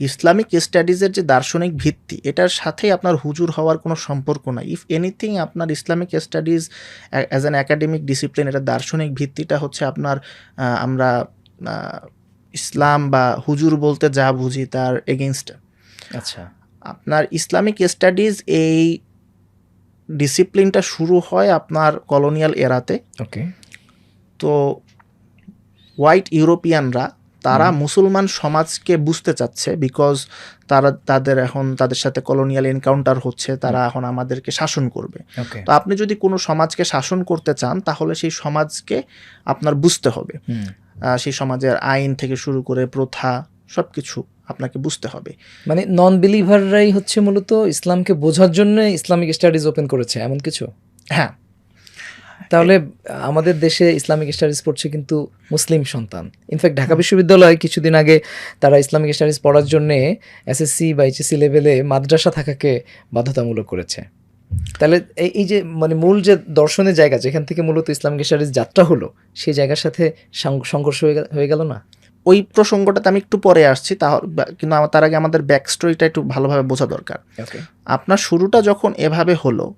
Islamic স্টাডিজের যে দার্শনিক ভিত্তি এটার সাথে আপনার হুজুর হওয়ার কোনো সম্পর্ক নাই। ইফ এনিথিং আপনার Islamic studies as an academic discipline এটা দার্শনিক ভিত্তিটা হচ্ছে আপনার আমরা ইসলাম বা হুজুর বলতে যা বুঝি তার এগেনস্টে আচ্ছা। আপনার ইসলামিক স্টাডিজ এই ডিসিপ্লিনটা শুরু হয় আপনার কলোনিয়াল এরাতে ওকে তো হোয়াইট ইউরোপিয়ানরা তারা মুসলমান সমাজকে বুঝতে চাচ্ছে বিকজ তারা তাদের এখন তাদের সাথে কলোনিয়াল এনকাউন্টার হচ্ছে তারা এখন আমাদেরকে শাসন করবে। তো আপনি যদি কোনো সমাজকে শাসন করতে চান তাহলে সেই সমাজকে আপনার বুঝতে হবে। সেই সমাজের আইন থেকে শুরু করে প্রথা সব কিছু আপনাকে বুঝতে হবে। মানে নন বিলিভাররাই হচ্ছে মূলত ইসলামকে বোঝার জন্য ইসলামিক স্টাডিজ ওপেন করেছে এমন কিছু? হ্যাঁ। তাহলে আমাদের দেশে ইসলামিক স্টাডিজ পড়ছে কিন্তু মুসলিম সন্তান। ইনফ্যাক্ট ঢাকা বিশ্ববিদ্যালয় কিছুদিন আগে তারা ইসলামিক স্টাডিজ পড়ার জন্য এসএসসি বা এইচএসসি লেভেলে মাদ্রাসা থাকাকে বাধ্যতামূলক করেছে। তাহলে এই এই যে মানে মূল যে দর্শনের জায়গা যেখান থেকে মূলত ইসলামিক স্টাডিজ যাত্রা হলো সেই জায়গার সাথে সংঘর্ষ হয়ে হয়ে গেল না? ওই প্রসঙ্গটাতে আমি একটু পরে আসছি তাহলে কিন্তু আমার- তার আগে আমাদের ব্যাক স্টোরিটা একটু ভালোভাবে বোঝা দরকার। আপনার শুরুটা যখন এভাবে হলো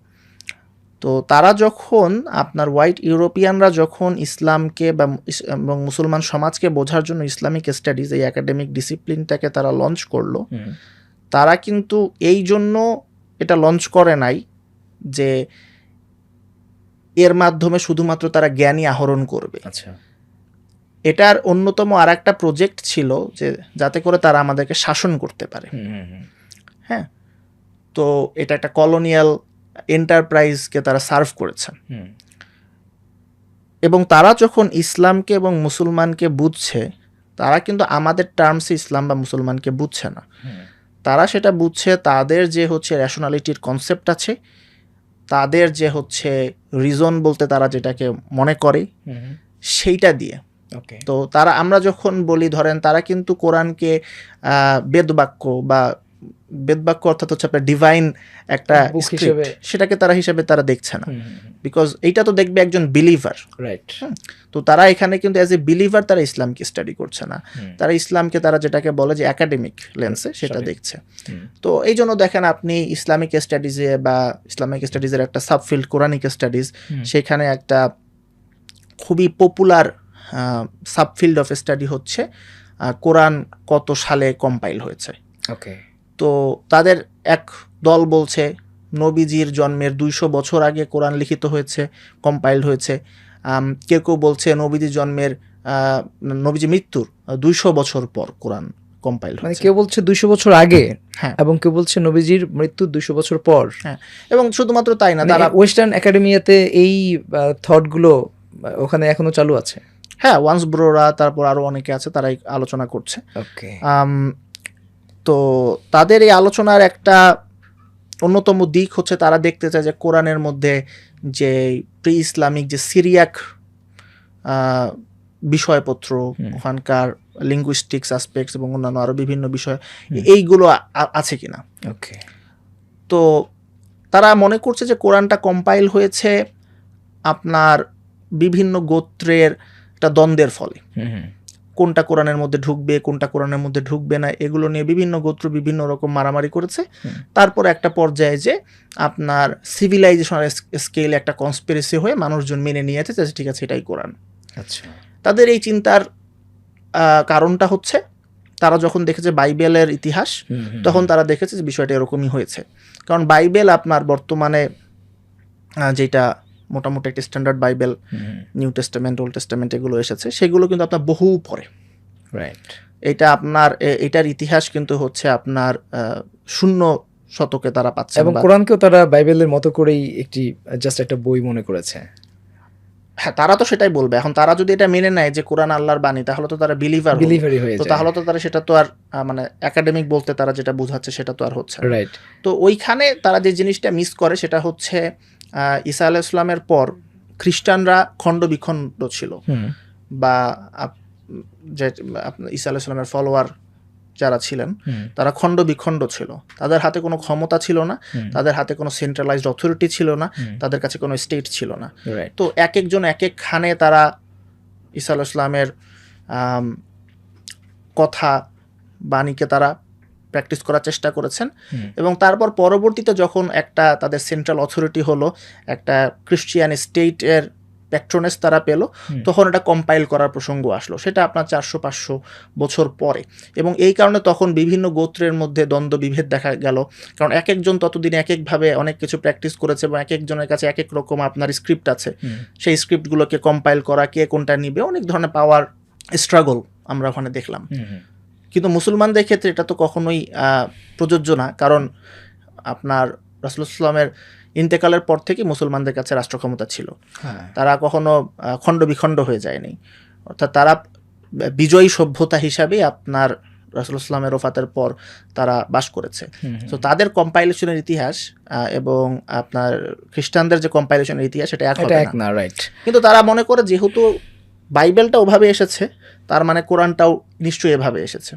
তো তারা যখন আপনার হোয়াইট ইউরোপিয়ানরা যখন ইসলামকে বা এবং মুসলমান সমাজকে বোঝার জন্য ইসলামিক স্টাডিজ এই একাডেমিক ডিসিপ্লিনটাকে তারা লঞ্চ করল তারা কিন্তু এই জন্য এটা লঞ্চ করে নাই যে এর মাধ্যমে শুধুমাত্র তারা জ্ঞানী আহরণ করবে। আচ্ছা। এটার অন্যতম আর একটা প্রজেক্ট ছিল যে যাতে করে তারা আমাদেরকে শাসন করতে পারে। হ্যাঁ? তো এটা একটা কলোনিয়াল এন্টারপ্রাইজকে তারা সার্ভ করেছে। এবং তারা যখন ইসলামকে এবং মুসলমানকে বুঝছে তারা কিন্তু আমাদের টার্মসে ইসলাম বা মুসলমানকে বুঝছে না। তারা সেটা বুঝছে তাদের যে হচ্ছে রেশনালিটির কনসেপ্ট আছে তাদের যে হচ্ছে রিজন বলতে তারা যেটাকে মনে করে সেইটা দিয়ে। ওকে তো তারা আমরা যখন বলি ধরেন তারা কিন্তু কোরআনকে বেদবাক্য বা বেদবাক্য অর্থাৎ হচ্ছে আপনার ডিভাইন একটা সেটাকে তারা হিসেবে তারা দেখছে না। বিকজ এইটা তো দেখবে একজন বিলিভার রাইট তো তারা এখানে কিন্তু অ্যাজ এ বিলিভার তারা ইসলামকে স্টাডি করছে না। তারা ইসলামকে তারা যেটাকে বলে যে একাডেমিক লেন্সে সেটা দেখছে। তো এই জন্য দেখেন আপনি ইসলামিক স্টাডিজে বা ইসলামিক স্টাডিজের একটা সাবফিল্ড কোরআনিক স্টাডিজ সেখানে একটা খুবই পপুলার সাবফিল্ড অফ স্টাডি হচ্ছে কোরআন কত সালে কম্পাইল হয়েছে। ওকে তো তাদের এক দল বলছে নবীজির জন্মের দুইশো বছর আগে কোরআন লিখিত হয়েছে কম্পাইল হয়েছে। কেউ কেউ বলছে নবীজির জন্মের নবীজি মৃত্যুর দুইশো বছর পর কোরআন কম্পাইল মানে কেউ বলছে দুইশো বছর আগে হ্যাঁ। এবং কেউ বলছে নবীজির মৃত্যু দুইশো বছর পর। হ্যাঁ এবং শুধুমাত্র তাই না মানে তারা ওয়েস্টার্ন একাডেমিয়াতে এই থটগুলো আহ, ওখানে এখনও চালু আছে? হ্যাঁ ওয়ান্স ব্রোরা তারপর আরও অনেকে আছে তারাই আলোচনা করছে। ওকে তো তাদের এই আলোচনার একটা অন্যতম দিক হচ্ছে তারা দেখতে চায় যে কোরআনের মধ্যে যে প্রি ইসলামিক যে সিরিয়াক বিষয়পত্র ওখানকার লিঙ্গুইস্টিক্স অ্যাসপেক্টস এবং অন্যান্য আরও বিভিন্ন বিষয় এইগুলো আছে কিনা। ওকে তো তারা মনে করছে যে কোরআনটা কম্পাইল হয়েছে আপনার বিভিন্ন গোত্রের একটা দ্বন্দ্বের ফলে। কোনটা কোরআনের মধ্যে ঢুকবে কোনটা কোরআনের মধ্যে ঢুকবে না এগুলো নিয়ে বিভিন্ন গোত্র বিভিন্ন রকম মারামারি করেছে। তারপর একটা পর্যায়ে যে আপনার সিভিলাইজেশনের স্কেলে একটা কনস্পিরেসি হয়ে মানুষজন মেনে নিয়েছে যে ঠিক আছে এটাই কোরআন। আচ্ছা। তাদের এই চিন্তার কারণটা হচ্ছে তারা যখন দেখেছে বাইবেলের ইতিহাস তখন তারা দেখেছে যে বিষয়টা এরকমই হয়েছে। কারণ বাইবেল আপনার বর্তমানে যেটা মোটামুটি একটা standard Bible New Testament Old Testament এগুলো এসেছে। সেগুলো কিন্তু আপনার বহু পরে। রাইট এটা আপনার এটার ইতিহাস কিন্তু হচ্ছে আপনার শূন্য শতকে তারা পাচ্ছে এবং কোরআনকেও তারা বাইবেলের মতো করেই একটি জাস্ট একটা বই মনে করেছে। হ্যাঁ তারা তো সেটাই বলবে। এখন তারা যদি এটা মেনে নেয় যে কোরআন আল্লাহর বাণী তাহলে তো তারা বিলিভার বিলিভারি হয়ে তো তাহলে তো তারা সেটা তো আর মানে একাডেমিক বলতে তারা যেটা বোঝাচ্ছে সেটা তো আর হচ্ছে রাইট তো ওইখানে তারা যে জিনিসটা মিস করে সেটা হচ্ছে ঈসা আলাহ ইসলামের পর খ্রিস্টানরা খণ্ড বিখণ্ড ছিল। বা যে আপনার ঈসা আলাহ ইসলামের ফলোয়ার যারা ছিলেন তারা খণ্ড বিখণ্ড ছিল। তাদের হাতে কোনো ক্ষমতা ছিল না তাদের হাতে কোনো সেন্ট্রালাইজড অথরিটি ছিল না তাদের কাছে কোনো স্টেট ছিল না। তো এক একজন এক এক খানে তারা ঈসা আলাহ ইসলামের কথা বাণীকে তারা প্র্যাকটিস করার চেষ্টা করেছেন। এবং তারপর পরবর্তীতে যখন একটা তাদের সেন্ট্রাল অথরিটি হলো একটা ক্রিশ্চিয়ান স্টেটের প্যাট্রোনেস তারা পেল তখন এটা কম্পাইল করার প্রসঙ্গ আসলো। সেটা আপনার চারশো পাঁচশো বছর পরে। এবং এই কারণে তখন বিভিন্ন গোত্রের মধ্যে দ্বন্দ্ব বিভেদ দেখা গেল। কারণ এক একজন ততদিন এক একভাবে অনেক কিছু প্র্যাকটিস করেছে এবং এক একজনের কাছে এক এক রকম আপনার স্ক্রিপ্ট আছে। সেই স্ক্রিপ্টগুলোকে কম্পাইল করা কে কোনটা নিবে অনেক ধরনের পাওয়ার স্ট্রাগল আমরা ওখানে দেখলাম। কিন্তু মুসলমানদের ক্ষেত্রে এটা তো কখনোই প্রযোজ্য না। কারণ আপনার রাসুলামের ইন্তেকালের পর থেকে মুসলমানদের কাছে রাষ্ট্র ক্ষমতা ছিল। হ্যাঁ। তারা কখনো খণ্ড বিখণ্ড হয়ে যায়নি। অর্থাৎ তারা বিজয়ী সভ্যতা হিসাবে আপনার রাসুলামের ওফাতের পর তারা বাস করেছে। তো তাদের কম্পাইলেশনের ইতিহাস এবং আপনার খ্রিস্টানদের যে কম্পাইলেশনের ইতিহাস এটা এক না। রাইট কিন্তু তারা মনে করে যেহেতু বাইবেলটা ওভাবে এসেছে তার মানে কোরআনটাও নিশ্চয়ই এভাবে এসেছে।